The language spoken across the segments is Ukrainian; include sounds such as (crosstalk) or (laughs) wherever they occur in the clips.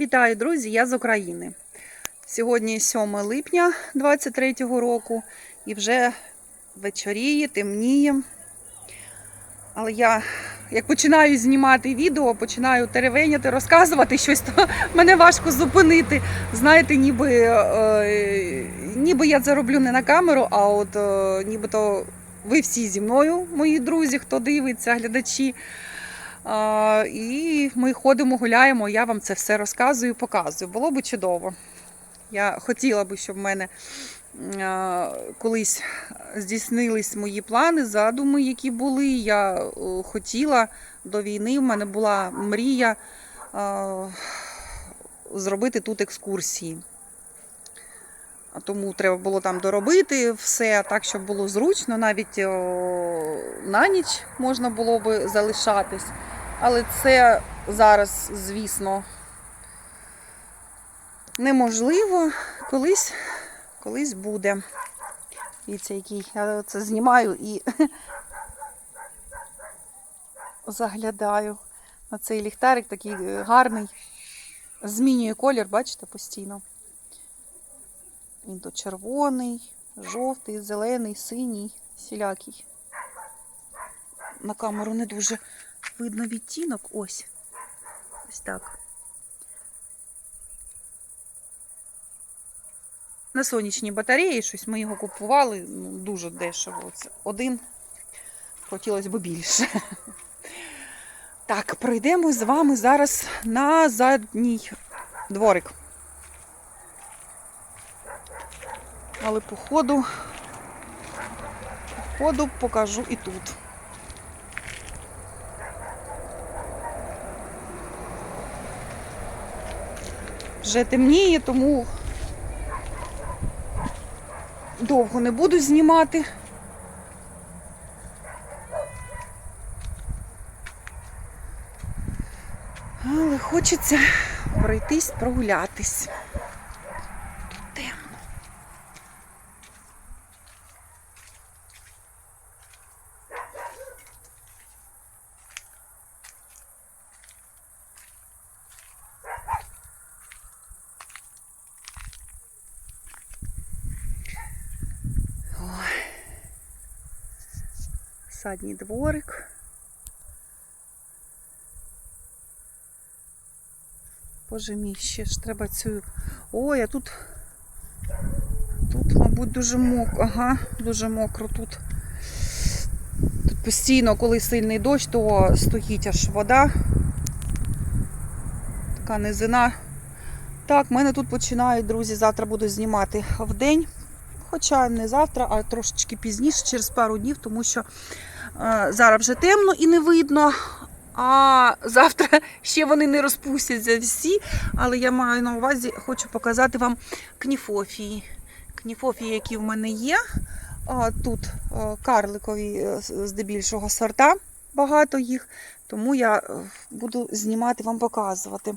Вітаю, друзі! Я з України. Сьогодні 7 липня 23-го року і вже вечоріє, темніє. Але я, як починаю знімати відео, починаю теревеняти, розказувати щось, то мене важко зупинити. Знаєте, ніби, е, ніби я це роблю не на камеру, а от е, нібито ви всі зі мною, мої друзі, хто дивиться, глядачі. І ми ходимо, гуляємо, я вам це все розказую, показую. Було би чудово. Я хотіла би, щоб в мене колись здійснились мої плани, задуми, які були. Я хотіла до війни, в мене була мрія зробити тут екскурсії. Тому треба було там доробити все так, щоб було зручно. Навіть на ніч можна було би залишатись. Але це зараз, звісно, неможливо. Колись, колись буде. Дивіться, який я це знімаю і (laughs) заглядаю на цей ліхтарик такий е, гарний. Змінює колір, бачите, постійно. Він то червоний, жовтий, зелений, синій, сілякий. На камеру не дуже видно відтінок. Ось. Ось так. На сонячній батареї щось ми його купували ну, дуже дешево. Це один. Хотілося б більше. Так, пройдемо з вами зараз на задній дворик. Але по ходу, по ходу покажу і тут. Вже темніє, тому довго не буду знімати. Але хочеться пройтись, прогулятись. Садній дворик. Боже мій, ще ж треба цю. Ой, а тут. Тут, мабуть, дуже мокро. Ага, дуже мокро тут. Тут постійно, коли сильний дощ, то стоїть аж вода. Така низина. Так, в мене тут починають, друзі, завтра буду знімати в день. Хоча не завтра, а трошечки пізніше, через пару днів, тому що зараз вже темно і не видно. А завтра (laughs) ще вони не розпустяться всі. Але я маю на увазі, хочу показати вам кніфофії. Кніфофії, які в мене є. Тут карликові е, здебільшого сорта, багато їх. Тому я е, буду знімати вам показувати.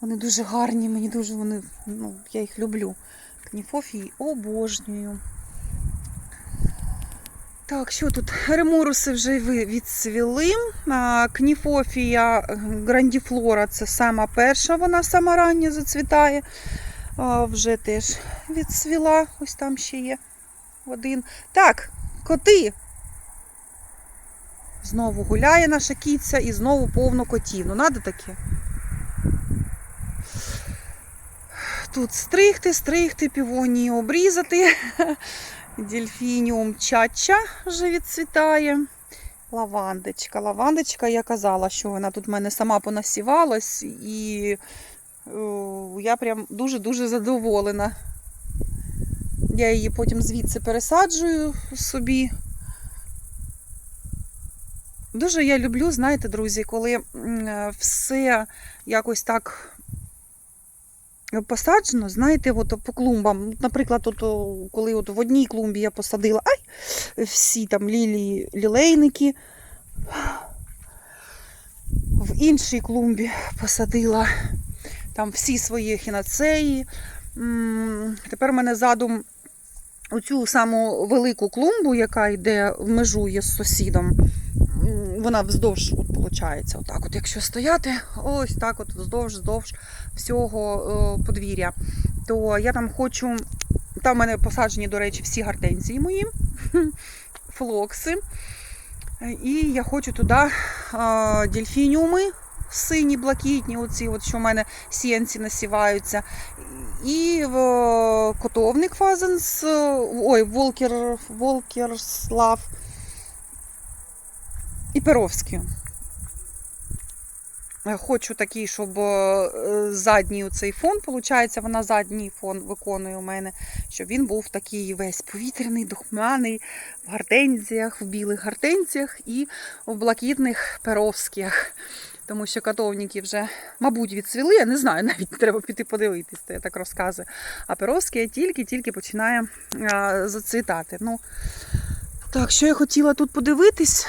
Вони дуже гарні, мені дуже вони, ну, я їх люблю. Кніфофії обожнюю. Так, що тут? Ремуруси вже відцвіли. Кніфофія грандіфлора це сама перша, вона сама рання зацвітає. Вже теж відцвіла. Ось там ще є один. Так, коти. Знову гуляє наша кіця і знову повно котів. Ну, надо таке. Тут стригти, стригти, півонії обрізати. (laughs) Дельфініум чача вже відцвітає. Лавандочка. Лавандочка, я казала, що вона тут в мене сама понасівалась, і о, я прям дуже-дуже задоволена. Я її потім звідси пересаджую собі. Дуже я люблю, знаєте, друзі, коли е, все якось так посаджено, знаєте, от по клумбам. Наприклад, от, коли от в одній клумбі я посадила ай, всі там лілії, лілейники, в іншій клумбі посадила там всі свої хінацеї. Тепер у мене задум оцю саму велику клумбу, яка йде в межує з сусідом. Вона вздовж, от виходить, отак, от якщо стояти, ось так, от вздовж, вздовж всього е, подвір'я, то я там хочу. Там в мене посаджені, до речі, всі гортензії мої, (laughs) флокси. І я хочу туди е, дельфініуми сині, блакитні, оці, от, що в мене сіянці насіваються. І в котовник фазенс, ой, Волкер, Волкерслав і Перовський. Е, Хочу такий, щоб е, задній оцей фон, виходить, вона задній фон виконує у мене, щоб він був такий весь повітряний, духмяний, в гортензіях, в білих гортензіях і в блакитних перовських. Тому що котовники вже, мабуть, відцвіли, я не знаю, (laughs) навіть треба піти подивитись, то я так розказую. А перовське тільки-тільки починає а, зацвітати. Ну, так, що я хотіла тут подивитись?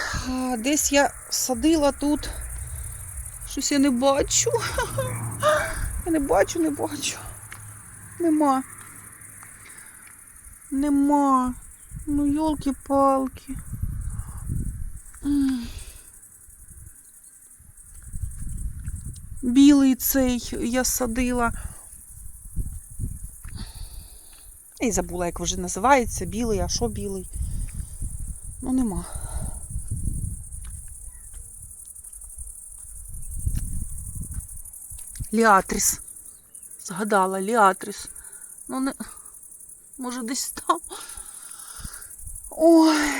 Десь я садила тут. Щось я не бачу. (laughs) Я не бачу, не бачу. Нема. Нема. Ну, йолки-палки. Білий цей я садила. І забула, як вже називається. Білий, а що білий? Ну, нема. Ліатріс. Згадала, Ліатріс. Ну, не... Може, десь там. Ой.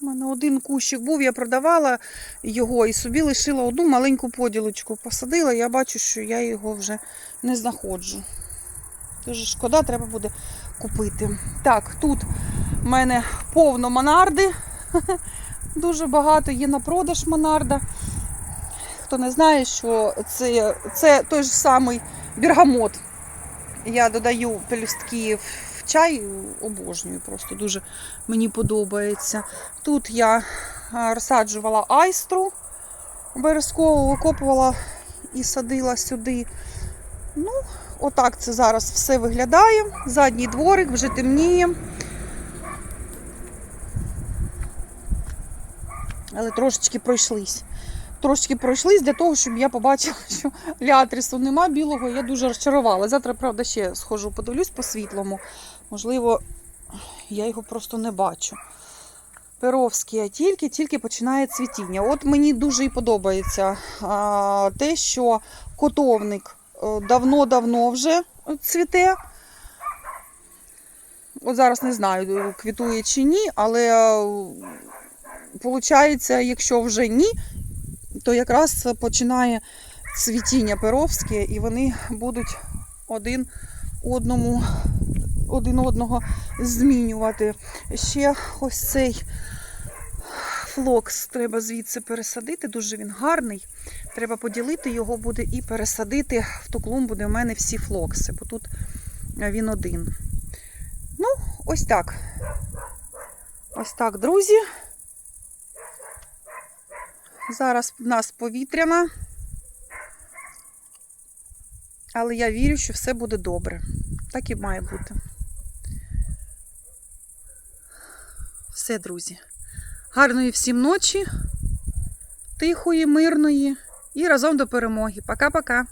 У мене один кущик був, я продавала його і собі лишила одну маленьку поділочку. Посадила, я бачу, що я його вже не знаходжу. Дуже шкода, треба буде купити. Так, тут в мене повно монарди. (laughs) Дуже багато є на продаж монарда. Хто не знає, що це, це той же самий бергамот. Я додаю пелюстки в чай, обожнюю просто дуже мені подобається. Тут я розсаджувала айстру обов'язково викопувала і садила сюди. Ну, отак це зараз все виглядає. Задній дворик вже темніє. Але трошечки пройшлись. Трошечки пройшлись для того, щоб я побачила, (laughs) що ліатрісу нема білого. Я дуже розчарувала. Завтра, правда, ще схожу, подивлюсь по світлому. Можливо, я його просто не бачу. Перовський, тільки-тільки починає цвітіння. От мені дуже і подобається а, те, що котовник е, давно-давно вже цвіте. От зараз не знаю, квітує чи ні, але виходить, якщо вже ні, то якраз починає цвітіння перовське, і вони будуть один одному один одного змінювати. Ще ось цей флокс треба звідси пересадити, дуже він гарний. Треба поділити його буде і пересадити в ту клумбу, де в мене всі флокси, бо тут він один. Ну, ось так. Ось так, друзі. Зараз в нас повітряна, але я вірю, що все буде добре. Так і має бути. Все, друзі. Гарної всім ночі, тихої, мирної і разом до перемоги. Пока-пока.